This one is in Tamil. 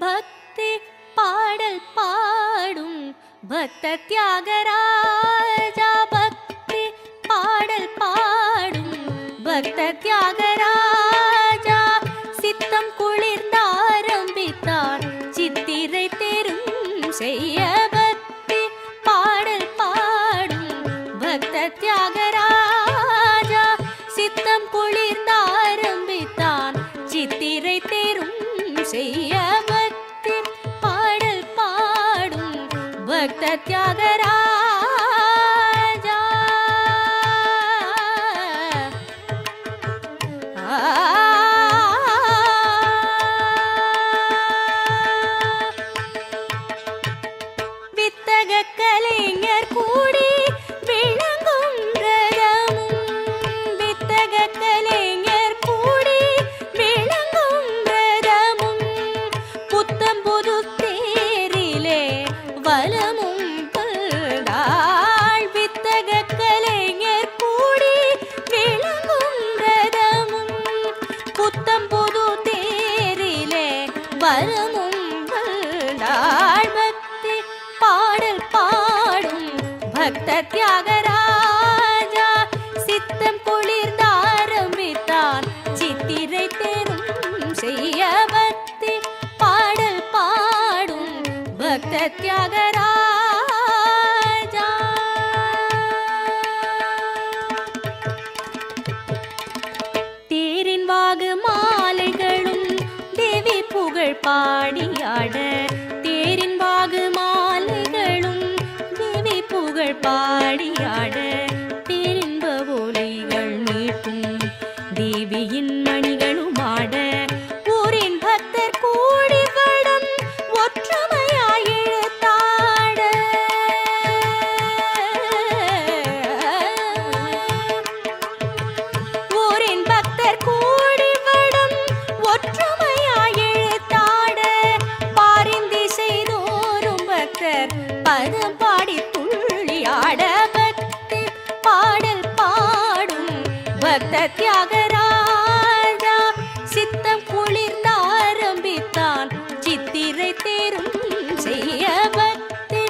பக்தி பாடல் பாடும் பக்த தியாகராஜா பக்தி பாடல் பாடும் பக்த தியாகராஜா சித்தம் குழ भक्त त्यागरा தியாகராஜா தேரின் வாகு மாலைகளும் தேவி புகழ் பாடியாட. பதம் பாடி துள்ளி ஆட பக்தி பாடல் பாடும் பக்த தியாகராஜா. சித்தம் குளிர்ந்த ஆரம்பித்தான் சித்திரை தேரும் செய்ய பக்தி